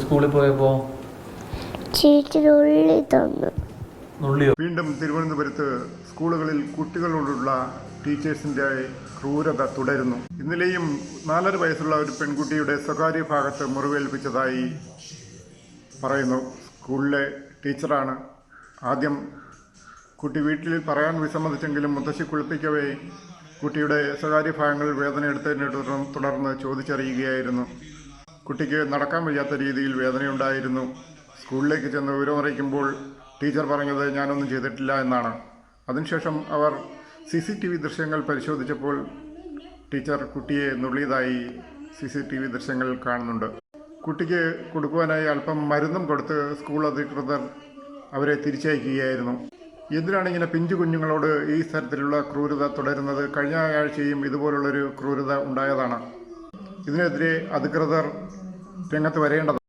സ്കൂളിൽ പോയപ്പോ? തന്നു. വീണ്ടും തിരുവനന്തപുരത്ത് സ്കൂളുകളിൽ കുട്ടികളോടുള്ള ടീച്ചേഴ്സിന്റെ ക്രൂരത തുടരുന്നു. ഇന്നലെയും നാലര വയസ്സുള്ള ഒരു പെൺകുട്ടിയുടെ സ്വകാര്യ ഭാഗത്ത് മുറിവേൽപ്പിച്ചതായി പറയുന്നു. സ്കൂളിലെ ടീച്ചറാണ്. ആദ്യം കുട്ടി വീട്ടിൽ പറയാൻ വിസമ്മതിച്ചെങ്കിലും മുത്തശ്ശി കുളിപ്പിക്കവേ കുട്ടിയുടെ സ്വകാര്യ ഭാഗങ്ങളിൽ വേദന എടുത്തതിനെ തുടർന്ന് തുടർന്ന് ചോദിച്ചറിയുകയായിരുന്നു. കുട്ടിക്ക് നടക്കാൻ വയ്യാത്ത രീതിയിൽ വേദനയുണ്ടായിരുന്നു. സ്കൂളിലേക്ക് ചെന്ന് വിവരം അറിയിക്കുമ്പോൾ ടീച്ചർ പറഞ്ഞത് ഞാനൊന്നും ചെയ്തിട്ടില്ല എന്നാണ്. അതിനുശേഷം അവർ സി സി ടി വി ദൃശ്യങ്ങൾ പരിശോധിച്ചപ്പോൾ ടീച്ചർ കുട്ടിയെ നുള്ളിയതായി സി സി ടി വി ദൃശ്യങ്ങൾ കാണുന്നുണ്ട്. കുട്ടിക്ക് കൊടുക്കുവാനായി അല്പം മരുന്നും കൊടുത്ത് സ്കൂൾ അധികൃതർ അവരെ തിരിച്ചയക്കുകയായിരുന്നു. എന്തിനാണ് ഇങ്ങനെ പിഞ്ചു കുഞ്ഞുങ്ങളോട് ഈ തരത്തിലുള്ള ക്രൂരത തുടരുന്നത്? കഴിഞ്ഞ ആഴ്ചയും ഇതുപോലുള്ളൊരു ക്രൂരത ഉണ്ടായതാണ്. ഇതിനെതിരെ അധികൃതർ രംഗത്ത് വരേണ്ടത്